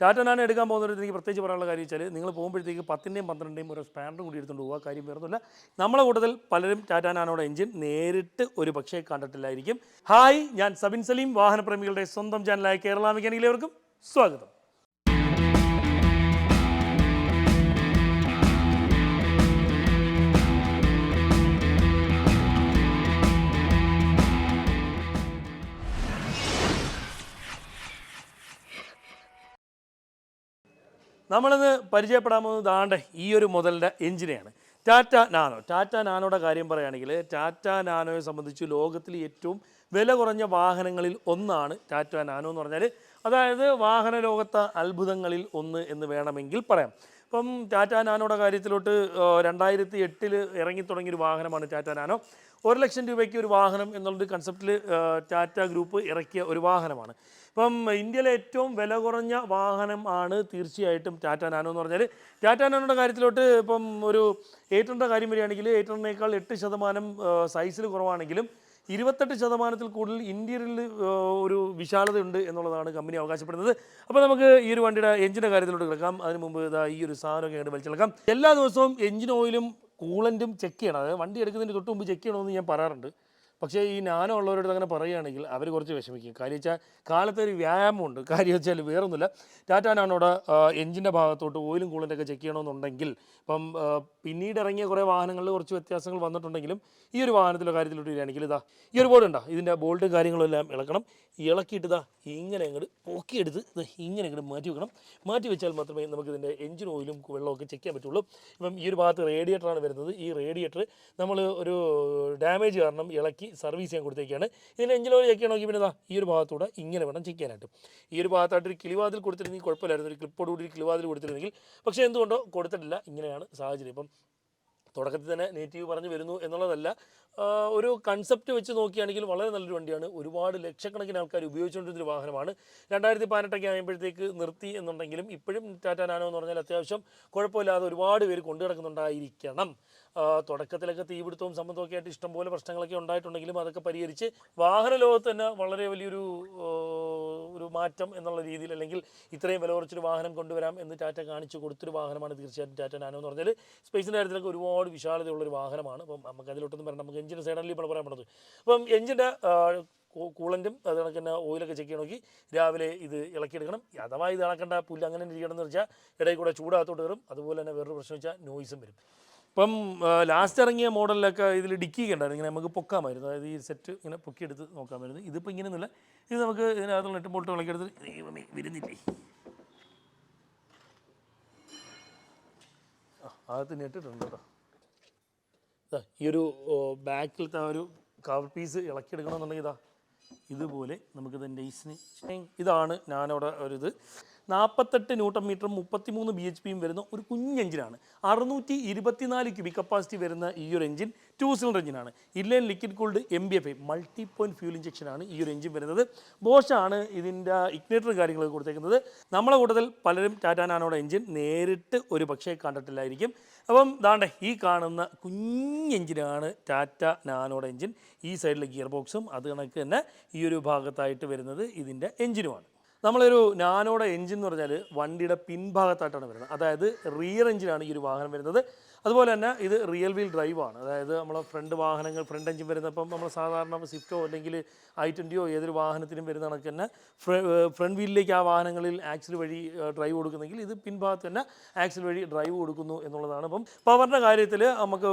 Tata nano എടുക്കാൻ പോകുന്നവർക്ക് എനിക്ക് പ്രത്യേകിച്ച് പറയാനുള്ള കാര്യം വെച്ചാൽ നിങ്ങൾ പോകുമ്പോഴത്തേക്ക് പത്തിന്റെയും പന്ത്രണ്ടിന്റെയും ഒരു സ്പാനറും കൂടി എടുത്തുകൊണ്ട് പോകുക കാര്യം വേറൊന്നുമില്ല നമ്മളെ കൂട്ടത്തിൽ പലരും ടാറ്റ നാനോയുടെ എഞ്ചിൻ നേരിട്ട് ഒരു പക്ഷേ കണ്ടിട്ടില്ലായിരിക്കും. ഹായ് ഞാൻ സബിൻ സലീം വാഹനപ്രേമികളുടെ സ്വന്തം ചാനലായ കേരള മെക്കാനിക്കിലേവർക്കും സ്വാഗതം. നമ്മളിന്ന് പരിചയപ്പെടാൻ പോകുന്നത് ദാണ്ടെ ഈ ഒരു മുതലിന്റെ എഞ്ചിനെയാണ് ടാറ്റ നാനോ. ടാറ്റ നാനോയുടെ കാര്യം പറയുകയാണെങ്കിൽ ടാറ്റ നാനോയെ സംബന്ധിച്ച് ലോകത്തിൽ ഏറ്റവും വില കുറഞ്ഞ വാഹനങ്ങളിൽ ഒന്നാണ് ടാറ്റ നാനോ എന്ന് പറഞ്ഞാൽ. അതായത് വാഹന ലോകത്തെ അത്ഭുതങ്ങളിൽ ഒന്ന് എന്ന് വേണമെങ്കിൽ പറയാം. ഇപ്പം ടാറ്റ നാനോയുടെ കാര്യത്തിലോട്ട് രണ്ടായിരത്തി എട്ടിൽ ഇറങ്ങി തുടങ്ങിയൊരു വാഹനമാണ് ടാറ്റ നാനോ. ഒരു ലക്ഷം രൂപയ്ക്ക് ഒരു വാഹനം എന്നുള്ളൊരു കൺസെപ്റ്റിൽ ടാറ്റ ഗ്രൂപ്പ് ഇറക്കിയ ഒരു വാഹനമാണ്. ഇപ്പം ഇന്ത്യയിലെ ഏറ്റവും വില കുറഞ്ഞ വാഹനം ആണ് തീർച്ചയായിട്ടും ടാറ്റ നാനോ എന്ന് പറഞ്ഞാൽ ടാറ്റ നാനോയുടെ കാര്യത്തിലോട്ട് ഇപ്പം ഒരു എയ്റ്ററിന്റെ കാര്യം വരികയാണെങ്കിൽ എയ്റ്ററിനേക്കാൾ എട്ട് ശതമാനം സൈസിൽ കുറവാണെങ്കിലും ഇരുപത്തെട്ട് ശതമാനത്തിൽ കൂടുതൽ ഇന്ത്യയിൽ ഒരു വിശാലതയുണ്ട് എന്നുള്ളതാണ് കമ്പനി അവകാശപ്പെടുന്നത്. അപ്പോൾ നമുക്ക് ഈ ഒരു വണ്ടിയുടെ എഞ്ചിന്റെ കാര്യത്തിലോട്ട് കിടക്കാം. അതിന് മുമ്പ് ഇതാ ഈ ഒരു സാധനമൊക്കെ ആയിട്ട് വലിച്ചെടുക്കാം. എല്ലാ ദിവസവും എഞ്ചിൻ ഓയിലും കൂളന്റും ചെക്ക് ചെയ്യണം. അതായത് വണ്ടി എടുക്കുന്നതിന് തൊട്ട് മുമ്പ് ചെക്ക് ചെയ്യണമെന്ന് ഞാൻ പറയാറുണ്ട്. പക്ഷേ ഈ നാനോ ഉള്ളവരോട് അങ്ങനെ പറയുകയാണെങ്കിൽ അവർ കുറച്ച് വിഷമിക്കും. കാര്യം വെച്ചാൽ കാലത്തെ ഒരു വ്യായാമമുണ്ട്. കാര്യം വെച്ചാൽ വേറൊന്നുമില്ല. ടാറ്റ നാനോടെ എഞ്ചിന്റെ ഭാഗത്തോട്ട് ഓയിലും കൂളന്റൊക്കെ ചെക്ക് ചെയ്യണമെന്നുണ്ടെങ്കിൽ ഇപ്പം പിന്നീട് ഇറങ്ങിയ കുറേ വാഹനങ്ങളിൽ കുറച്ച് വ്യത്യാസങ്ങൾ വന്നിട്ടുണ്ടെങ്കിലും ഈ ഒരു വാഹനത്തിലെ കാര്യത്തിലോട്ട് വരികയാണെങ്കിൽ ഇതാ ഈ ഒരു ബോർഡ് ഉണ്ടോ ഇതിന്റെ ബോൾട്ടും കാര്യങ്ങളും എല്ലാം ഇളക്കണം. ഇളക്കിയിട്ട് ഇതാ ഇങ്ങനെ അങ്ങോട്ട് പൊക്കിയെടുത്ത് ഇത് ഇങ്ങനെ അങ്ങോട്ട് മാറ്റി വെക്കണം. മാറ്റി വെച്ചാൽ മാത്രമേ നമുക്ക് ഇതിന്റെ എഞ്ചിൻ ഓയിലും വെള്ളവും ഒക്കെ ചെക്ക് ചെയ്യാൻ പറ്റുള്ളൂ. ഇപ്പം ഈ ഒരു ഭാഗത്ത് റേഡിയേറ്ററാണ് വരുന്നത്. ഈ റേഡിയേറ്റർ നമ്മൾ ഒരു ഡാമേജ് കാരണം ഇളക്കി സർവീസ് ചെയ്യാൻ കൊടുത്തേക്കാണ്. ഇതിന്റെ എഞ്ചിൻ ഓയിൽ ചെക്ക് ചെയ്യണമെങ്കിൽ പിന്നെ ഇതാ ഈ ഒരു ഭാഗത്തൂടെ ഇങ്ങനെ വേണം ചെക്ക് ചെയ്യാനായിട്ട്. ഈ ഒരു ഭാഗത്തായിട്ട് ഒരു കിളിവാതിൽ കൊടുത്തിരുന്നെങ്കിൽ കുഴപ്പമില്ലായിരുന്നു. ഒരു ക്ലിപ്പോട് കൂടി ഒരു കിളിവാതിൽ കൊടുത്തിരുന്നെങ്കിൽ. പക്ഷേ എന്തുകൊണ്ടോ കൊടുത്തിട്ടില്ല. ഇങ്ങനെയാണ് സാഹചര്യം. ഇപ്പം തുടക്കത്തിൽ തന്നെ നേറ്റീവ് പറഞ്ഞു വരുന്നു എന്നുള്ളതല്ല ഒരു കൺസെപ്റ്റ് വെച്ച് നോക്കിയാണെങ്കിൽ വളരെ നല്ലൊരു വണ്ടിയാണ്. ഒരുപാട് ലക്ഷക്കണക്കിന് ആൾക്കാർ ഉപയോഗിച്ചുകൊണ്ടിരുന്നൊരു വാഹനമാണ്. രണ്ടായിരത്തി പതിനെട്ടൊക്കെ ആയപ്പോഴത്തേക്ക് നിർത്തി എന്നുണ്ടെങ്കിലും ഇപ്പോഴും ടാറ്റാനാനോ എന്ന് പറഞ്ഞാൽ അത്യാവശ്യം കുഴപ്പമില്ലാതെ ഒരുപാട് പേര് കൊണ്ടു കിടക്കുന്നുണ്ടായിരിക്കണം തുടക്കത്തിലൊക്കെ തീപിടുത്തവും സംബന്ധമൊക്കെ ആയിട്ട് ഇഷ്ടംപോലെ പ്രശ്നങ്ങളൊക്കെ ഉണ്ടായിട്ടുണ്ടെങ്കിലും അതൊക്കെ പരിഹരിച്ച് വാഹന ലോകത്ത് തന്നെ വളരെ വലിയൊരു ഒരു മാറ്റം എന്നുള്ള രീതിയിൽ അല്ലെങ്കിൽ ഇത്രയും വില കുറച്ചൊരു വാഹനം കൊണ്ടുവരാം എന്ന് ടാറ്റ കാണിച്ചു കൊടുത്തൊരു വാഹനമാണ് തീർച്ചയായിട്ടും ടാറ്റ നാനോ എന്ന് പറഞ്ഞാൽ സ്പേസിന്റെ കാര്യത്തിലൊക്കെ ഒരുപാട് വിശാലതയുള്ളൊരു വാഹനമാണ്. അപ്പം നമുക്ക് അതിലോട്ടൊന്നും പറയാം നമുക്ക് എഞ്ചിന്റെ സൈഡല്ലേ ഇപ്പോൾ പറയാൻ പറ്റുന്നത് അപ്പം എഞ്ചിന്റെ കൂളന്റും അത് കണക്ക് തന്നെ ഓയിലൊക്കെ ചെക്ക് ചെയ്യണമെങ്കിൽ രാവിലെ ഇത് ഇളക്കിയെടുക്കണം. അഥവാ ഇത് ഇളക്കേണ്ട പുല്ല് അങ്ങനെ ഇരിക്കണം എന്ന് വെച്ചാൽ ഇടയിൽ കൂടെ ചൂടാകത്തോട്ട് കയറും. അതുപോലെ തന്നെ വേറൊരു പ്രശ്നം വെച്ചാൽ നോയിസും വരും. ഇപ്പം ലാസ്റ്റ് ഇറങ്ങിയ മോഡലിലൊക്കെ ഇതിൽ ഡിക്കി ഉണ്ടായിരുന്നു. ഇങ്ങനെ നമുക്ക് പൊക്കാമായിരുന്നു അതായത് ഈ സെറ്റ് ഇങ്ങനെ പൊക്കിയെടുത്ത് നോക്കാമായിരുന്നു ഇതിപ്പോൾ ഇങ്ങനെ ഒന്നുമില്ല. ഇത് നമുക്ക് ഇതിനകത്തുള്ള എട്ട് ബോൾട്ട് വിളക്കിയെടുത്ത് ദൈവമേ വരുന്നില്ലേ? ആ അകത്ത് നെട്ടിട്ടുണ്ട് കേട്ടോ. ഈ ഒരു ബാക്കിലത്തെ ആ ഒരു കവർ പീസ് ഇളക്കിയെടുക്കണമെന്നുണ്ടെങ്കിൽ ഇതാ ഇതുപോലെ നമുക്കിത് നൈസിന് ഇതാണ് ഞാനവിടെ ഒരു ഇത്. നാൽപ്പത്തെട്ട് ന്യൂട്ടൺ മീറ്ററും മുപ്പത്തിമൂന്ന് ബി എച്ച് പിയും വരുന്ന ഒരു കുഞ്ഞ് എഞ്ചിനാണ്. അറുന്നൂറ്റി ഇരുപത്തിനാല് ക്യൂബിക് കപ്പാസിറ്റി വരുന്ന ഈ ഒരു എഞ്ചിൻ ടു സിലിണ്ടർ എഞ്ചിനാണ്. ഇല്ലേൻ liquid cooled M B F I multi point fuel ഇഞ്ചക്ഷനാണ് ഈ ഒരു എഞ്ചിൻ വരുന്നത്. ബോഷാണ് ഇതിന്റെ ഇഗ്നേറ്റർ കാര്യങ്ങളൊക്കെ കൊടുത്തേക്കുന്നത്. നമ്മളെ കൂട്ടത്തിൽ പലരും ടാറ്റ എഞ്ചിൻ നേരിട്ട് ഒരു പക്ഷേ കണ്ടിട്ടില്ലായിരിക്കും. അപ്പം ദാണ്ടെ ഈ കാണുന്ന കുഞ്ഞ് എഞ്ചിനാണ് ടാറ്റ നാനോയുടെ എഞ്ചിൻ. ഈ സൈഡിലെ ഗിയർ ബോക്സും അത് കണക്ക് തന്നെ ഈ ഒരു ഭാഗത്തായിട്ട് വരുന്നത് ഇതിന്റെ എഞ്ചിനുമാണ്. നമ്മളൊരു നാനോടെ എഞ്ചിൻ എന്ന് പറഞ്ഞാൽ വണ്ടിയുടെ പിൻഭാഗത്തായിട്ടാണ് വരുന്നത്. അതായത് റിയർ എഞ്ചിനാണ് ഈ ഒരു വാഹനം വരുന്നത്. അതുപോലെ തന്നെ ഇത് റിയൽ വീൽ ഡ്രൈവാണ് അതായത് നമ്മളെ ഫ്രണ്ട് വാഹനങ്ങൾ ഫ്രണ്ട് എഞ്ചിൻ വരുന്നപ്പം നമ്മൾ സാധാരണ സ്വിഫ്റ്റോ അല്ലെങ്കിൽ ഐ ട്വന്റിയോ ഏതൊരു വാഹനത്തിനും വരുന്ന കണക്ക് തന്നെ ഫ്രണ്ട് വീലിലേക്ക് ആ വാഹനങ്ങളിൽ ആക്സിൽ വഴി ഡ്രൈവ് കൊടുക്കുന്നെങ്കിൽ ഇത് പിൻഭാഗത്ത് തന്നെ ആക്സിൽ വഴി ഡ്രൈവ് കൊടുക്കുന്നു എന്നുള്ളതാണ്. അപ്പം പവറിന്റെ കാര്യത്തിൽ നമുക്ക്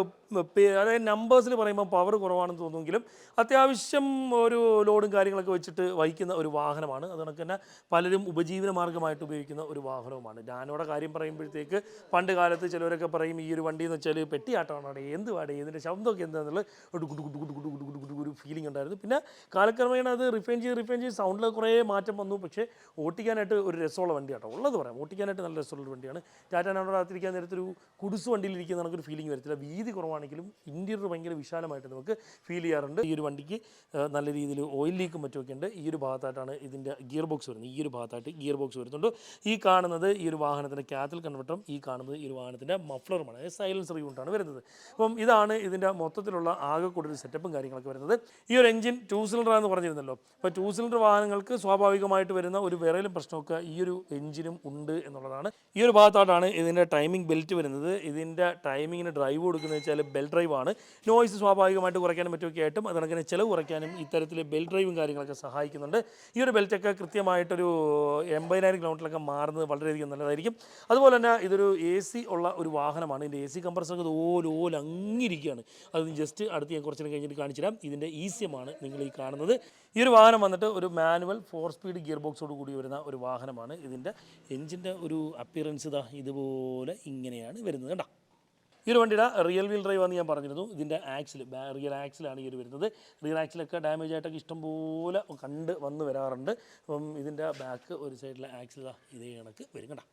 അതായത് നമ്പേഴ്സിൽ പറയുമ്പോൾ പവർ കുറവാണെന്ന് തോന്നുമെങ്കിലും അത്യാവശ്യം ഒരു ലോഡും കാര്യങ്ങളൊക്കെ വെച്ചിട്ട് വഹിക്കുന്ന ഒരു വാഹനമാണ്. അത് കണക്ക് തന്നെ പലരും ഉപജീവന മാർഗമായിട്ട് ഉപയോഗിക്കുന്ന ഒരു വാഹനവുമാണ്. ഞാനോടെ കാര്യം പറയുമ്പോഴത്തേക്ക് പണ്ട് കാലത്ത് ചിലവരൊക്കെ പറയും ഈ ഒരു വണ്ടി എന്ന് വെച്ചാൽ പെട്ടിയാട്ടമാണ് എന്ത് പാടേ ഇതിന്റെ ശബ്ദമൊക്കെ എന്താണെന്നുള്ള ഒരു കുട്ടു കുട്ടു കുട്ടു കുട്ടു കുട്ടു കുട്ടു ഒരു ഫീലിംഗ് ഉണ്ടായിരുന്നു. പിന്നെ കാലക്രമേണ അത് റിഫൈൻ ചെയ്ത് റിഫൈൻ ചെയ്ത് സൗണ്ടിൽ കുറേ മാറ്റം വന്നു. പക്ഷേ ഓട്ടിക്കാനായിട്ട് ഒരു രസമുള്ള വണ്ടിയാട്ടോ. ഉള്ളത് പറയാം. ഓട്ടിക്കാനായിട്ട് നല്ല രസമുള്ള വണ്ടിയാണ്. ടാറ്റ നാനോടെ അകത്തിരിക്കാൻ നേരത്തൊരു കുടുസ് വണ്ടിയിലിരിക്കുന്ന നമുക്കൊരു ഫീലിംഗ് വരത്തില്ല. വീതി കുറവാണെങ്കിലും ഇന്റീരിയർ ഭയങ്കര വിശാലമായിട്ട് നമുക്ക് ഫീൽ ചെയ്യാറുണ്ട്. ഈ ഒരു വണ്ടിക്ക് നല്ല രീതിയിൽ ഓയിൽ ലീക്കും മറ്റുമൊക്കെ ഉണ്ട്. ഈ ഒരു ഭാഗത്തായിട്ടാണ് ഇതിന്റെ ഗിയർ ബോക്സ് വരുന്നത്. ഈ ഒരു ഭാഗത്തായിട്ട് ഗിയർ ബോക്സ് വരുന്നുണ്ട്. ഈ കാണുന്നത് ഈ ഒരു വാഹനത്തിന്റെ ക്യാത്തിൽ കൺവെർട്ടറും ഈ കാണുന്നത് ഈ ഒരു വാഹനത്തിന്റെ മഫ്ലറുമാണ് സൈഡ് സൈലൻസർ യൂണിറ്റാണ് വരുന്നത്. അപ്പം ഇതാണ് ഇതിന്റെ മൊത്തത്തിലുള്ള ആകെ കൂടുതൽ സെറ്റപ്പും കാര്യങ്ങളൊക്കെ വരുന്നത്. ഈ ഒരു എഞ്ചിൻ ടു സിലിണ്ടർ എന്ന് പറഞ്ഞിരുന്നല്ലോ. അപ്പോൾ ടു സിലിണ്ടർ വാഹനങ്ങൾക്ക് സ്വാഭാവികമായിട്ട് വരുന്ന ഒരു വേറെയും പ്രശ്നമൊക്കെ ഈ ഒരു എഞ്ചിനും ഉണ്ട് എന്നുള്ളതാണ്. ഈ ഒരു ഭാഗത്തായിട്ടാണ് ഇതിന്റെ ടൈമിംഗ് ബെൽറ്റ് വരുന്നത്. ഇതിന്റെ ടൈമിങ്ങിന് ഡ്രൈവ് കൊടുക്കുന്നത് വെച്ചാൽ ബെൽ ഡ്രൈവ് ആണ്. നോയ്സ് സ്വാഭാവികമായിട്ട് കുറയ്ക്കാനും മറ്റുമൊക്കെ ആയിട്ടും അതിനങ്ങനെ ചിലവ് കുറയ്ക്കാനും ഇത്തരത്തിൽ ബെൽ ഡ്രൈവും കാര്യങ്ങളൊക്കെ സഹായിക്കുന്നുണ്ട്. ഈ ഒരു ബെൽറ്റൊക്കെ കൃത്യമായിട്ടൊരു എൺപതിനായിരം കിലോമീറ്ററിലൊക്കെ മാറുന്നത് വളരെയധികം നല്ലതായിരിക്കും. അതുപോലെ തന്നെ ഇതൊരു എ സി ഉള്ള ഒരു വാഹനമാണ്. ഇതിന്റെ എ സി കംപ്രസറൊക്കെ ഓൽ ഓൽ അങ്ങിരിക്കുകയാണ്. അത് ജസ്റ്റ് അടുത്ത് ഞാൻ കുറച്ചു കഴിഞ്ഞിട്ട് കാണിച്ചു തരാം ഇതിന്റെ ഈസിയമാണ് നിങ്ങൾ ഈ കാണുന്നത്. ഈ ഒരു വാഹനം വന്നിട്ട് ഒരു മാനുവൽ ഫോർ സ്പീഡ് ഗിയർ ബോക്സോട് കൂടി വരുന്ന ഒരു വാഹനമാണ്. ഇതിന്റെ എഞ്ചിന്റെ ഒരു അപ്പിയറൻസ് ഇതാ ഇതുപോലെ ഇങ്ങനെയാണ് വരുന്നത് കേട്ടോ ഈ ഒരു വണ്ടിയുടെ റിയൽ വീൽ ഡ്രൈവ് ആണ് ഞാൻ പറഞ്ഞിരുന്നു. ഇതിന്റെ ആക്സിൽ റിയൽ ആക്സിലാണ് ഈ ഒരു വരുന്നത്. റിയൽ ആക്സിലൊക്കെ ഡാമേജ് ആയിട്ടൊക്കെ ഇഷ്ടംപോലെ കണ്ട് വന്ന് വരാറുണ്ട്. അപ്പം ഇതിന്റെ ബാക്ക് ഒരു സൈഡിലെ ആക്സിലാണ് ഇതേ കണക്ക് വരും കേട്ടോ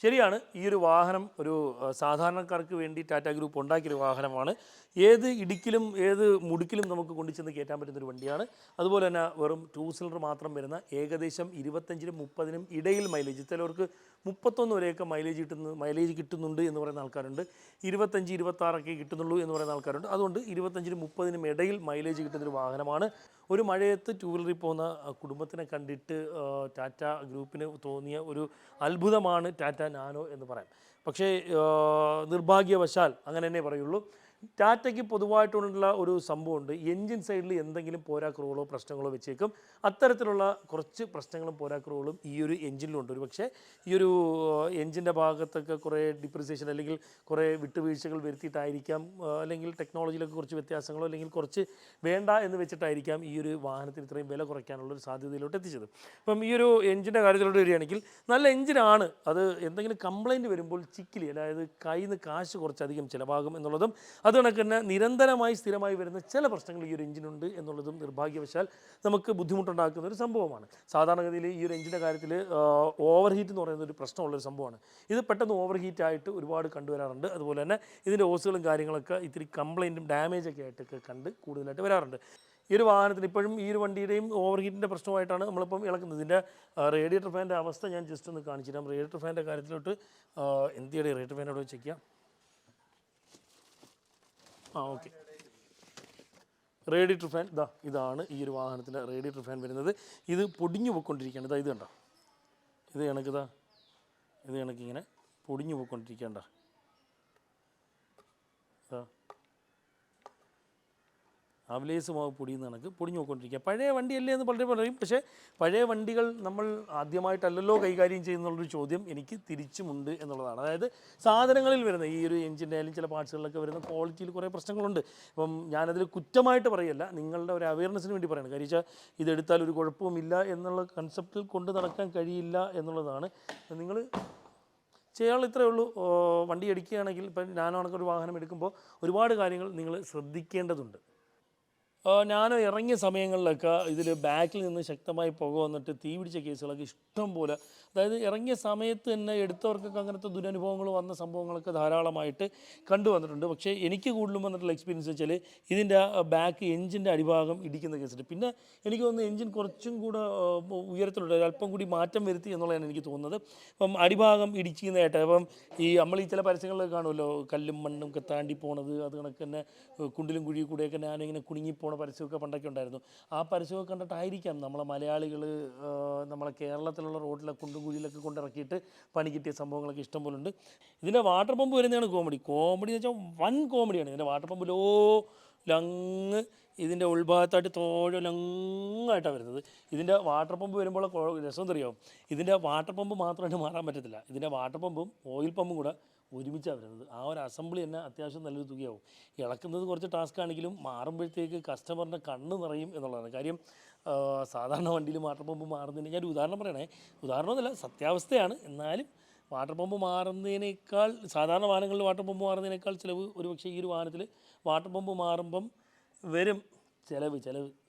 ശരിയാണ് ഈ ഒരു വാഹനം ഒരു സാധാരണക്കാർക്ക് വേണ്ടി ടാറ്റ ഗ്രൂപ്പ് ഉണ്ടാക്കിയൊരു വാഹനമാണ്. ഏത് ഇടുക്കിലും ഏത് മുടുക്കിലും നമുക്ക് കൊണ്ടുചെന്ന് കയറ്റാൻ പറ്റുന്നൊരു വണ്ടിയാണ്. അതുപോലെ തന്നെ വെറും ടൂ സിലിണ്ടർ മാത്രം വരുന്ന ഏകദേശം ഇരുപത്തഞ്ചിനും മുപ്പതിനും ഇടയിൽ മൈലേജ് ചിലവർക്ക് മുപ്പത്തൊന്ന് വരെയൊക്കെ മൈലേജ് കിട്ടുന്ന മൈലേജ് കിട്ടുന്നുണ്ട് എന്ന് പറയുന്ന ആൾക്കാരുണ്ട്. ഇരുപത്തഞ്ച് ഇരുപത്താറൊക്കെ കിട്ടുന്നുള്ളൂ എന്ന് പറയുന്ന ആൾക്കാരുണ്ട്. അതുകൊണ്ട് ഇരുപത്തഞ്ചിനും മുപ്പതിനും ഇടയിൽ മൈലേജ് കിട്ടുന്നൊരു വാഹനമാണ്. ഒരു മഴയത്ത് ടൂ വീലറിൽ പോകുന്ന കുടുംബത്തിനെ കണ്ടിട്ട് ടാറ്റ ഗ്രൂപ്പിന് തോന്നിയ ഒരു അത്ഭുതമാണ് ടാറ്റ നാനോ എന്ന് പറയാം. പക്ഷേ നിർഭാഗ്യവശാൽ അങ്ങനെ തന്നെ പറയുള്ളൂ. ടാറ്റയ്ക്ക് പൊതുവായിട്ടുള്ള ഒരു സംഭവമുണ്ട്. എൻജിൻ സൈഡിൽ എന്തെങ്കിലും പോരാക്കുറവുകളോ പ്രശ്നങ്ങളോ വെച്ചേക്കും. അത്തരത്തിലുള്ള കുറച്ച് പ്രശ്നങ്ങളും പോരാക്കുറവുകളും ഈ ഒരു എൻജിനിലുണ്ട്. ഒരു പക്ഷേ ഈ ഒരു എൻജിന്റെ ഭാഗത്തൊക്കെ കുറേ ഡിപ്രിസിയേഷൻ അല്ലെങ്കിൽ കുറേ വിട്ടുവീഴ്ചകൾ വരുത്തിയിട്ടായിരിക്കാം അല്ലെങ്കിൽ ടെക്നോളജിയിലൊക്കെ കുറച്ച് വ്യത്യാസങ്ങളോ അല്ലെങ്കിൽ കുറച്ച് വേണ്ട എന്ന് വെച്ചിട്ടായിരിക്കാം ഈ ഒരു വാഹനത്തിന് ഇത്രയും വില കുറയ്ക്കാനുള്ള ഒരു സാധ്യതയിലോട്ട് എത്തിച്ചത്. അപ്പം ഈ ഒരു എഞ്ചിന്റെ കാര്യത്തിലോട്ട് വരികയാണെങ്കിൽ നല്ല എഞ്ചിനാണ് അത് എന്തെങ്കിലും കംപ്ലൈന്റ് വരുമ്പോൾ ചിക്കിലി അതായത് കയ്യിൽ നിന്ന് കാശ് കുറച്ചധികം ചിലവാകും എന്നുള്ളതും അത് കണക്ക് തന്നെ നിരന്തരമായി സ്ഥിരമായി വരുന്ന ചില പ്രശ്നങ്ങൾ ഈ ഒരു എഞ്ചിനുണ്ട് എന്നുള്ളതും നിർഭാഗ്യവശാൽ നമുക്ക് ബുദ്ധിമുട്ടുണ്ടാക്കുന്ന ഒരു സംഭവമാണ്. സാധാരണഗതിയിൽ ഈ ഒരു എഞ്ചിന്റെ കാര്യത്തിൽ ഓവർ ഹീറ്റ് എന്ന് പറയുന്ന ഒരു പ്രശ്നമുള്ളൊരു സംഭവമാണ്. ഇത് പെട്ടെന്ന് ഓവർ ഹീറ്റ് ആയിട്ട് ഒരുപാട് കണ്ടുവരാറുണ്ട്. അതുപോലെ തന്നെ ഇതിന്റെ ഓസുകളും കാര്യങ്ങളൊക്കെ ഇത്തിരി കംപ്ലൈന്റും ഡാമേജൊക്കെ ആയിട്ടൊക്കെ കണ്ട് കൂടുതലായിട്ട് വരാറുണ്ട്. ഈ ഒരു വാഹനത്തിന് ഇപ്പോഴും ഈ ഒരു വണ്ടിയുടെയും ഓവർ ഹീറ്റിന്റെ പ്രശ്നമായിട്ടാണ് നമ്മളിപ്പം ഇളക്കുന്നത്. ഇതിന്റെ റേഡിയേറ്റർ ഫാന്റെ അവസ്ഥ ഞാൻ ജസ്റ്റ് ഒന്ന് കാണിച്ചു റേഡിയേറ്റർ ഫാന്റെ കാര്യത്തിലോട്ട് എന്തിയുടെ റേഡിയേറ്റർ ഫാനോട് ചെക്ക് ചെയ്യാം ആ ഓക്കെ. റേഡിയേറ്റർ ഫാൻ ഇതാ ഇതാണ് ഈ ഒരു വാഹനത്തിന്റെ റേഡിയേറ്റർ ഫാൻ വരുന്നത്. ഇത് പൊടിഞ്ഞു പോയിക്കൊണ്ടിരിക്കുകയാണ്. ഇതാ ഇത് കണ്ടോ? ഇത് കണക്കിതാ ഇത്. കണക്കിങ്ങനെ പൊടിഞ്ഞു പോയിക്കൊണ്ടിരിക്കേണ്ട ആവലേസ് മാവ് പൊടിയുന്ന കണക്ക് പൊടിഞ്ഞു പോയിക്കൊണ്ടിരിക്കുക. പഴയ വണ്ടിയല്ലേ എന്ന് പലരും പറയും. പക്ഷേ പഴയ വണ്ടികൾ നമ്മൾ ആദ്യമായിട്ടല്ലല്ലോ കൈകാര്യം ചെയ്യുന്നുള്ളൊരു ചോദ്യം എനിക്ക് തിരിച്ചുമുണ്ട് എന്നുള്ളതാണ്. അതായത് സാധനങ്ങളിൽ വരുന്ന ഈ ഒരു എഞ്ചിന്റെ ആയാലും ചില പാർട്സുകളിലൊക്കെ വരുന്ന ക്വാളിറ്റിയിൽ കുറേ പ്രശ്നങ്ങളുണ്ട്. അപ്പം ഞാനതിൽ കുറ്റമായിട്ട് പറയല്ല. നിങ്ങളുടെ ഒരു അവയർനെസ്സിന് വേണ്ടി പറയുന്നത് കാര്യം വെച്ചാൽ ഇതെടുത്താൽ ഒരു കുഴപ്പവുമില്ല എന്നുള്ള കൺസെപ്റ്റിൽ കൊണ്ട് നടക്കാൻ കഴിയില്ല എന്നുള്ളതാണ്. നിങ്ങൾ ചെയ്യാനുള്ള ഇത്രയേ ഉള്ളൂ. വണ്ടി അടിക്കുകയാണെങ്കിൽ ഇപ്പം ഞാനാണെങ്കിൽ ഒരു വാഹനം എടുക്കുമ്പോൾ ഒരുപാട് കാര്യങ്ങൾ നിങ്ങൾ ശ്രദ്ധിക്കേണ്ടതുണ്ട്. ഞാൻ ഇറങ്ങിയ സമയങ്ങളിലൊക്കെ ഇതിൽ ബാക്കിൽ നിന്ന് ശക്തമായി പുക വന്നിട്ട് തീ പിടിച്ച കേസുകളൊക്കെ ഇഷ്ടം പോലെ. അതായത് ഇറങ്ങിയ സമയത്ത് തന്നെ എടുത്തവർക്കൊക്കെ അങ്ങനത്തെ ദുരനുഭവങ്ങൾ വന്ന സംഭവങ്ങളൊക്കെ ധാരാളമായിട്ട് കണ്ടുവന്നിട്ടുണ്ട് പക്ഷേ എനിക്ക് കൂടുതലും വന്നിട്ടുള്ള എക്സ്പീരിയൻസ് വെച്ചാൽ ഇതിന്റെ ബാക്ക് എഞ്ചിന്റെ അടിഭാഗം ഇടിക്കുന്ന കേസിട്ട് പിന്നെ എനിക്ക് തോന്നുന്നു എഞ്ചിൻ കുറച്ചും കൂടെ ഉയരത്തിലുണ്ട്. അല്പം കൂടി മാറ്റം വരുത്തി എന്നുള്ളതാണ് എനിക്ക് തോന്നുന്നത്. അപ്പം അടിഭാഗം ഇടിക്കുന്നതായിട്ട് അപ്പം ഈ നമ്മൾ ഈ ചില പരസ്യങ്ങളിലൊക്കെ കാണുമല്ലോ കല്ലും മണ്ണും ഒക്കെ താണ്ടി പോണത് അത് കണക്ക് തന്നെ കുണ്ടിലും കുഴിയിൽ കൂടെയൊക്കെ ഞാനിങ്ങനെ കുടുങ്ങിപ്പോണ പരസ്യമൊക്കെ പണ്ടൊക്കെ ഉണ്ടായിരുന്നു. ആ പരസ്യമൊക്കെ കണ്ടിട്ടായിരിക്കാം നമ്മളെ മലയാളികൾ നമ്മളെ കേരളത്തിലുള്ള റോഡിലെ കുണ്ടും കുഴിയിലൊക്കെ കൊണ്ടിറക്കിയിട്ട് പണി കിട്ടിയ സംഭവങ്ങളൊക്കെ ഇഷ്ടം പോലെ ഉണ്ട് ഇതിന്റെ വാട്ടർ പമ്പ് വരുന്നതാണ് കോമഡി. കോമഡി എന്ന് വെച്ചാൽ വൻ കോമഡിയാണ്. ഇതിന്റെ വാട്ടർ പമ്പ് ലോ ലങ് ഇതിന്റെ ഉൾഭാഗത്തായിട്ട് തോഴ ലങ്ങായിട്ടാണ് വരുന്നത്. ഇതിന്റെ വാട്ടർ പമ്പ് വരുമ്പോൾ രസം അറിയാവും ഇതിന്റെ വാട്ടർ പമ്പ് മാത്രമായിട്ട് മാറാൻ പറ്റത്തില്ല. ഇതിന്റെ വാട്ടർ പമ്പും ഓയിൽ പമ്പും കൂടെ ഒരുമിച്ചാണ് വരുന്നത്. ആ ഒരു അസംബ്ലി തന്നെ അത്യാവശ്യം നല്ലൊരു തുകയാവും. ഇളക്കുന്നത് കുറച്ച് ടാസ്ക് ആണെങ്കിലും മാറുമ്പോഴത്തേക്ക് കസ്റ്റമറിന്റെ കണ്ണ് നിറയും എന്നുള്ളതാണ്. കാര്യം സാധാരണ വണ്ടിയിൽ വാട്ടർ പമ്പ് മാറുന്നതിന് ഞാനൊരു ഉദാഹരണം പറയണേ. ഉദാഹരണമൊന്നുമല്ല സത്യാവസ്ഥയാണ്. എന്നാലും വാട്ടർ പമ്പ് മാറുന്നതിനേക്കാൾ സാധാരണ വാഹനങ്ങളിൽ വാട്ടർ പമ്പ് മാറുന്നതിനേക്കാൾ ചിലവ് ഒരുപക്ഷെ ഈ ഒരു വാഹനത്തിൽ വാട്ടർ പമ്പ് മാറുമ്പം വരും. ചിലവ് ചിലവ്.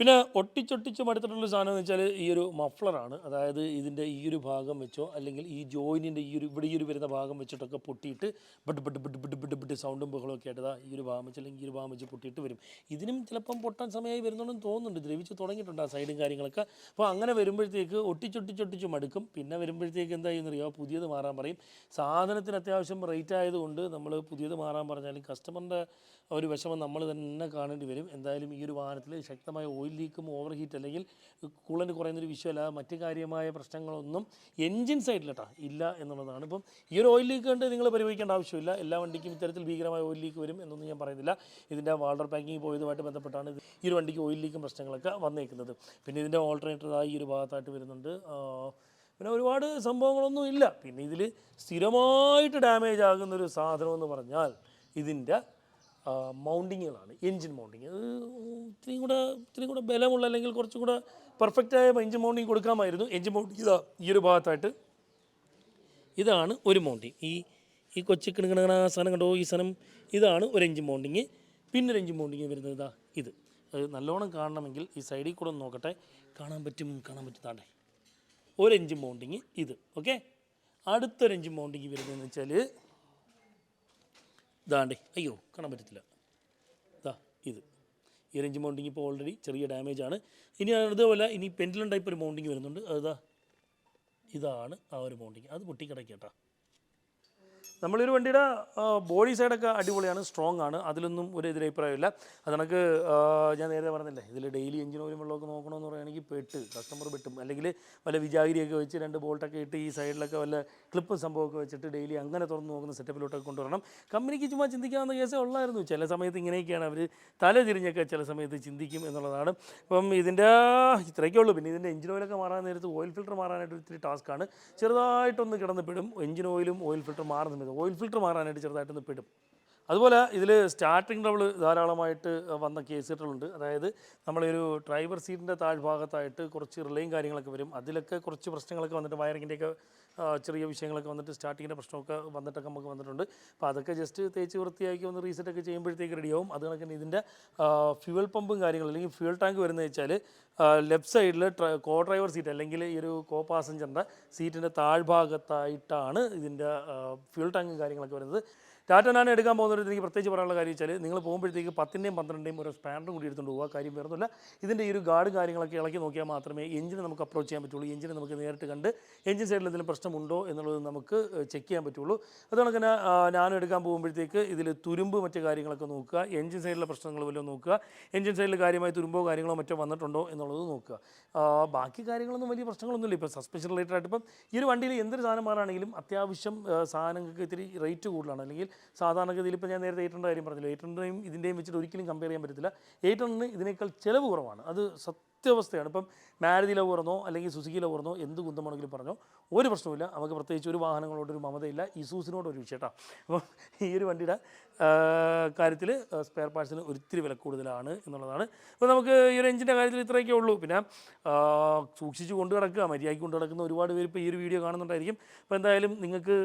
പിന്നെ ഒട്ടിച്ചൊട്ടിച്ച് മടുത്തിട്ടുള്ള സാധനം എന്ന് വെച്ചാൽ ഈ ഒരു മഫ്ളറാണ് അതായത് ഇതിന്റെ ഈ ഒരു ഭാഗം വെച്ചോ അല്ലെങ്കിൽ ഈ ജോയിനിന്റെ ഈ ഒരു ഇവിടെ ഈ ഒരു വരുന്ന ഭാഗം വെച്ചിട്ടൊക്കെ പൊട്ടിയിട്ട് but but but but but but സൗണ്ടും ബഹളമൊക്കെ ആയിട്ട് ഈ ഒരു ഭാഗം വെച്ച് അല്ലെങ്കിൽ ഈ ഒരു ഭാഗം വെച്ച് പൊട്ടിയിട്ട് വരും. ഇതിനും ചിലപ്പം പൊട്ടാൻ സമയമായി വരുന്നുണ്ടെന്ന് തോന്നുന്നുണ്ട്. ദ്രവിച്ച് തുടങ്ങിയിട്ടുണ്ട് ആ സൈഡും കാര്യങ്ങളൊക്കെ. അപ്പോൾ അങ്ങനെ വരുമ്പോഴത്തേക്ക് ഒട്ടിച്ചൊട്ടിച്ചൊട്ടിച്ച് മടുക്കും. പിന്നെ വരുമ്പോഴത്തേക്ക് എന്താ ചെയ്യുന്നറിയോ പുതിയത് മാറാൻ പറയും. സാധനത്തിന് അത്യാവശ്യം റേറ്റ് ആയതുകൊണ്ട് നമ്മൾ പുതിയത് മാറാൻ പറഞ്ഞാലും കസ്റ്റമറിന്റെ ഒരു വിഷമം നമ്മൾ തന്നെ കാണേണ്ടി വരും. എന്തായാലും ഈ ഒരു വാഹനത്തിൽ ശക്തമായ ഓയിൽ ലീക്കും ഓവർ ഹീറ്റ് അല്ലെങ്കിൽ കൂളന്റ് കുറയുന്നൊരു വിഷയമല്ലാതെ മറ്റു കാര്യമായ പ്രശ്നങ്ങളൊന്നും എൻജിൻ സൈഡിൽ കേട്ടോ ഇല്ല എന്നുള്ളതാണ്. ഇപ്പം ഈ ഒരു ഓയിൽ ലീക്ക് കണ്ട് നിങ്ങൾ പരിഹരിക്കേണ്ട ആവശ്യമില്ല. എല്ലാ വണ്ടിക്കും ഇത്തരത്തിൽ ഭീകരമായ ഓയിൽ ലീക്ക് വരും എന്നൊന്നും ഞാൻ പറയുന്നില്ല. ഇതിന്റെ വാൾഡർ പാക്കിംഗ് പോയതുമായിട്ട് ബന്ധപ്പെട്ടാണ് ഇത് ഈ ഒരു വണ്ടിക്ക് ഓയിൽ ലീക്കും പ്രശ്നങ്ങളൊക്കെ വന്നേക്കുന്നത്. പിന്നെ ഇതിന്റെ ഓൾട്ടർനേറ്ററായി ഈ ഒരു ഭാഗത്തായിട്ട് വരുന്നുണ്ട്. പിന്നെ ഒരുപാട് സംഭവങ്ങളൊന്നും ഇല്ല. പിന്നെ ഇതിൽ സ്ഥിരമായിട്ട് ഡാമേജ് ആകുന്ന ഒരു സാധനം എന്ന് പറഞ്ഞാൽ ഇതിന്റെ മൗണ്ടിങ്ങുകളാണ് എൻജിൻ മൗണ്ടിങ്. അത് ഇത്രയും കൂടെ ഇത്രയും കൂടെ ബലമുള്ള അല്ലെങ്കിൽ കുറച്ചും കൂടെ പെർഫെക്റ്റായ എൻജിൻ മൗണ്ടിങ് കൊടുക്കാമായിരുന്നു. എൻജിൻ മൗണ്ടിങ് ഇതാ ഈ ഒരു ഭാഗത്തായിട്ട്. ഇതാണ് ഒരു മൗണ്ടിങ്. ഈ ഈ കൊച്ചു കിണുകിണ സാധനം കണ്ടോ? ഈ സാധനം ഇതാണ് ഒരു എഞ്ചിൻ മൗണ്ടിങ്. പിന്നെ എഞ്ചിൻ മൗണ്ടിങ് വരുന്നത് ഇതാ ഇത്. നല്ലോണം കാണണമെങ്കിൽ ഈ സൈഡിൽ കൂടെ നോക്കട്ടെ. കാണാൻ പറ്റും കാണാൻ പറ്റും. ഒരു എഞ്ചിൻ മൗണ്ടിങ് ഇത് ഓക്കെ? അടുത്തൊരു എഞ്ചിൻ മൗണ്ടിങ് വരുന്നതെന്ന് വെച്ചാൽ ഇതാണ്ടേ. അയ്യോ കാണാൻ പറ്റത്തില്ല. ഇതാ ഇത്. ഈ റേഞ്ച് മൗണ്ടിങ് ഇപ്പോൾ ഓൾറെഡി ചെറിയ ഡാമേജ് ആണ്. ഇനി അതുപോലെ ഇനി പെൻഡിലുണ്ടായി ടൈപ്പ് ഒരു മൗണ്ടിങ് വരുന്നുണ്ട്. അതാ ഇതാണ് ആ ഒരു മൗണ്ടിങ് അത് പൊട്ടിക്കിടക്കേട്ടാ നമ്മളൊരു വണ്ടിയുടെ ബോഡി സൈഡൊക്കെ അടിപൊളിയാണ് സ്ട്രോങ് ആണ്. അതിലൊന്നും ഒരു എതിരഭിപ്രായമില്ല അത് കണക്ക് ഞാൻ നേരത്തെ പറഞ്ഞില്ലേ ഇതിൽ ഡെയിലി എഞ്ചിൻ ഓയിലും വെള്ളമൊക്കെ നോക്കണമെന്ന് പറയുകയാണെങ്കിൽ പെട്ട് കസ്റ്റമർ പെട്ടും. അല്ലെങ്കിൽ വല്ല വിജാഗിരിയൊക്കെ വെച്ച് രണ്ട് ബോൾട്ടൊക്കെ ഇട്ട് ഈ സൈഡിലൊക്കെ വല്ല ക്ലിപ്പും സംഭവമൊക്കെ വെച്ചിട്ട് ഡെയിലി അങ്ങനെ തുറന്ന് നോക്കുന്ന സെറ്റപ്പിലോട്ടൊക്കെ കൊണ്ടുവരണം. കമ്പനിക്ക് ചുമ്മാ ചിന്തിക്കാവുന്ന കേസേ ഉള്ളായിരുന്നു. ചില സമയത്ത് ഇങ്ങനെയൊക്കെയാണ് അവർ തല തിരിഞ്ഞൊക്കെ ചില സമയത്ത് ചിന്തിക്കും എന്നുള്ളതാണ്. അപ്പം ഇതിന്റെ ഇത്രയൊക്കെ ഉള്ളൂ. പിന്നെ ഇതിന്റെ എഞ്ചിൻ ഓയിലൊക്കെ മാറാൻ നേരത്ത് ഓയിൽ ഫിൽറ്റർ മാറാനായിട്ട് ഒത്തിരി ടാസ്ക്കാണ് ചെറുതായിട്ടൊന്ന് കിടന്ന് എഞ്ചിൻ ഓയിലും ഓയിൽ ഫിൽറ്റർ മാറുന്ന സമയത്ത് ഓയിൽ ഫിൽറ്റർ മാറാനായിട്ട് ചെറുതായിട്ടൊന്ന് പെടും. അതുപോലെ ഇതിൽ സ്റ്റാർട്ടിംഗ് ട്രബിൾ ധാരാളമായിട്ട് വന്ന കേസുകളുണ്ട്. അതായത് നമ്മളൊരു ഡ്രൈവർ സീറ്റിന്റെ താഴ്ഭാഗത്തായിട്ട് കുറച്ച് റിലേയും കാര്യങ്ങളൊക്കെ വരും. അതിലൊക്കെ കുറച്ച് പ്രശ്നങ്ങളൊക്കെ വന്നിട്ട് വയറിങ്ങിന്റെയൊക്കെ ചെറിയ വിഷയങ്ങളൊക്കെ വന്നിട്ട് സ്റ്റാർട്ടിങ്ങിന്റെ പ്രശ്നമൊക്കെ വന്നിട്ടൊക്കെ നമുക്ക് വന്നിട്ടുണ്ട്. അപ്പോൾ അതൊക്കെ ജസ്റ്റ് തേച്ച് വൃത്തിയാക്കി ഒന്ന് റീസെറ്റൊക്കെ ചെയ്യുമ്പോഴത്തേക്ക് റെഡിയാവും അത് കണക്കിന് ഇതിന്റെ ഫ്യൂവൽ പമ്പും കാര്യങ്ങളും അല്ലെങ്കിൽ ഫ്യൂവൽ ടാങ്ക് വരുന്നത് വെച്ചാൽ ലെഫ്റ്റ് സൈഡിൽ കോ ഡ്രൈവർ സീറ്റ് അല്ലെങ്കിൽ ഈ ഒരു കോ പാസഞ്ചറിന്റെ സീറ്റിന്റെ താഴ്ഭാഗത്തായിട്ടാണ് ഇതിന്റെ ഫ്യൂൽ ടാങ്കും കാര്യങ്ങളൊക്കെ വരുന്നത്. ടാറ്റ നാണ് എടുക്കാൻ പോകുന്നവർക്ക് എനിക്ക് പ്രത്യേകിച്ച് പറയാനുള്ള കാര്യം വെച്ചാൽ നിങ്ങൾ പോകുമ്പോഴത്തേക്ക് പത്തിന്റെയും പന്ത്രണ്ടിന്റെയും ഒരു സ്പാനറും കൂടി എടുത്തുകൊണ്ട് പോകുക കാര്യം വേറൊന്നുമില്ല. ഇതിന്റെ ഈ ഒരു ഗാർഡ് കാര്യങ്ങളൊക്കെ ഇളക്കി നോക്കിയാൽ മാത്രമേ എഞ്ചിന് നമുക്ക് അപ്രോച്ച് ചെയ്യാൻ പറ്റുള്ളൂ. എഞ്ചിന് നമുക്ക് നേരിട്ട് കണ്ട് എഞ്ചിൻ സൈഡിൽ എന്തെങ്കിലും പ്രശ്നമുണ്ടോ എന്നുള്ളത് നമുക്ക് ചെക്ക് ചെയ്യാൻ പറ്റുള്ളൂ. അതുകൊണ്ട് തന്നെ ഞാനും എടുക്കാൻ പോകുമ്പോഴത്തേക്ക് ഇതിൽ തുരുമ്പ് മറ്റ് കാര്യങ്ങളൊക്കെ നോക്കുക. എഞ്ചിൻ സൈഡിലെ പ്രശ്നങ്ങൾ വല്ലതും നോക്കുക. എഞ്ചിൻ സൈഡിൽ കാര്യമായി തുരുമ്പോ കാര്യങ്ങളോ മറ്റോ വന്നിട്ടുണ്ടോ എന്നുള്ളത് നോക്കുക. ബാക്കി കാര്യങ്ങളൊന്നും വലിയ പ്രശ്നങ്ങളൊന്നുമില്ല. ഇപ്പോൾ സസ്പെൻഷൻ റിലേറ്റഡ് ആയിട്ട് ഇപ്പം ഈ ഒരു വണ്ടിയിൽ എന്തൊരു സാധനം മാറാണെങ്കിലും അത്യാവശ്യം സാധനങ്ങൾക്ക് ഇത്തിരി റേറ്റ് കൂടുതലാണ്. അല്ലെങ്കിൽ സാധാരണഗതിയിൽ ഇപ്പോൾ ഞാൻ നേരത്തെ എയ്റ്റ് ഹൺഡ്രഡ് കാര്യം പറഞ്ഞല്ലോ? എയ്റ്റ് ഹൺഡ്രഡും ഇതിന്റെയും വെച്ചിട്ട് ഒരിക്കലും കമ്പയർ ചെയ്യാൻ പറ്റത്തില്ല. എയ്റ്റ് ഹൺഡ്രഡിന് ഇതിനേക്കാൾ ചിലവ് കുറവാണ്. അത് സത്യാവസ്ഥയാണ്. ഇപ്പം മാരുതിയിലോ പറഞ്ഞോ അല്ലെങ്കിൽ സുസുക്കിയിലെ പറഞ്ഞോ എന്ത് കുന്തമാണെങ്കിലും പറഞ്ഞോ ഒരു പ്രശ്നമില്ല നമുക്ക് പ്രത്യേകിച്ച് ഒരു വാഹനങ്ങളോടൊരു മമതയില്ല. സൂസിനോട് ഒരു വിഷയട്ടാ. അപ്പം ഈ ഒരു വണ്ടിയുടെ കാര്യത്തിൽ സ്പെയർ പാർട്സിന് ഒരിത്തിരി വില കൂടുതലാണ് എന്നുള്ളതാണ്. അപ്പോൾ നമുക്ക് ഈ ഒരു എഞ്ചിന്റെ കാര്യത്തിൽ ഇത്രയൊക്കെ ഉള്ളൂ. പിന്നെ സൂക്ഷിച്ച് കൊണ്ടു കിടക്കുക മര്യാദയ്ക്ക് കൊണ്ടു കിടക്കുന്ന ഒരുപാട് പേര് ഇപ്പോൾ ഈ ഒരു വീഡിയോ കാണുന്നുണ്ടായിരിക്കും. അപ്പോൾ എന്തായാലും നിങ്ങൾക്ക്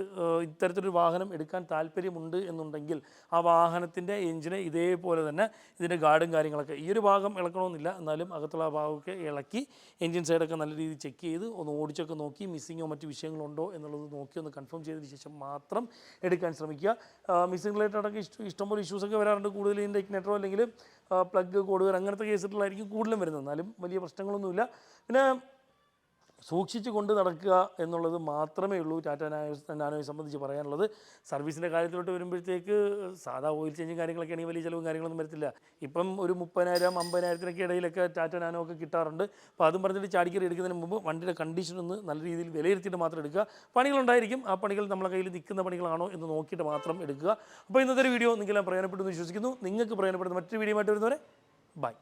ഇത്തരത്തിലൊരു വാഹനം എടുക്കാൻ താല്പര്യമുണ്ട് എന്നുണ്ടെങ്കിൽ ആ വാഹനത്തിന്റെ എഞ്ചിന് ഇതേപോലെ തന്നെ ഇതിന്റെ ഗാർഡും കാര്യങ്ങളൊക്കെ ഈ ഒരു ഭാഗം ഇളക്കണമെന്നില്ല. എന്നാലും അകത്തുള്ള ആ ഭാഗമൊക്കെ ഇളക്കി എൻജിൻ സൈഡൊക്കെ നല്ല രീതിയിൽ ചെക്ക് ചെയ്ത് ഒന്ന് ഓടിച്ചൊക്കെ നോക്കി മിസ്സിങ്ങോ മറ്റു വിഷയങ്ങളുണ്ടോ എന്നുള്ളത് നോക്കി ഒന്ന് കൺഫേം ചെയ്തതിന് ശേഷം മാത്രം എടുക്കാൻ ശ്രമിക്കുക. മിസ്സിംഗ് അടക്കം ഇഷ്ടം ഇഷ്ടംപോലെ ഇഷ്യൂസൊക്കെ വരാറുണ്ട്. കൂടുതൽ ഇതിന്റെ ഇഗ്നേറ്ററോ അല്ലെങ്കിൽ പ്ലഗ് കോഡുകൾ അങ്ങനത്തെ കേസുകളിലായിരിക്കും കൂടുതലും വരുന്നത്. എന്നാലും വലിയ പ്രശ്നങ്ങളൊന്നുമില്ല. പിന്നെ സൂക്ഷിച്ച് കൊണ്ട് നടക്കുക എന്നുള്ളത് മാത്രമേ ഉള്ളൂ ടാറ്റ നാനോ നാനോയെ സംബന്ധിച്ച് പറയാനുള്ളത്. സർവീസിന്റെ കാര്യത്തിലോട്ട് വരുമ്പോഴത്തേക്ക് സാധാ ഓയിൽ ചേഞ്ചും കാര്യങ്ങളൊക്കെ ആണെങ്കിൽ വലിയ ചിലവും കാര്യങ്ങളൊന്നും വരത്തില്ല. ഇപ്പം ഒരു മുപ്പതിനായിരം അമ്പതിനായിരത്തിനൊക്കെ ഇടയിലൊക്കെ ടാറ്റ നാനോ ഒക്കെ കിട്ടാറുണ്ട്. അപ്പോൾ അതും പറഞ്ഞിട്ട് ചാടിക്കറി എടുക്കുന്നതിന് മുമ്പ് വണ്ടിയുടെ കണ്ടീഷൻ ഒന്ന് നല്ല രീതിയിൽ വിലയിരുത്തിയിട്ട് മാത്രം എടുക്കുക. പണികളുണ്ടായിരിക്കും. ആ പണികൾ നമ്മളെ കയ്യിൽ നിൽക്കുന്ന പണികളാണോ എന്ന് നോക്കിയിട്ട് മാത്രം എടുക്കുക. അപ്പോൾ ഇന്നത്തെ വീഡിയോ നിങ്ങൾക്കെല്ലാം പ്രയോജനപ്പെട്ടു എന്ന് വിശ്വസിക്കുന്നു. നിങ്ങൾക്ക് പ്രയോജനപ്പെടുന്ന മറ്റൊരു വീഡിയോ ആയിട്ട് വരുന്നവരെ ബൈ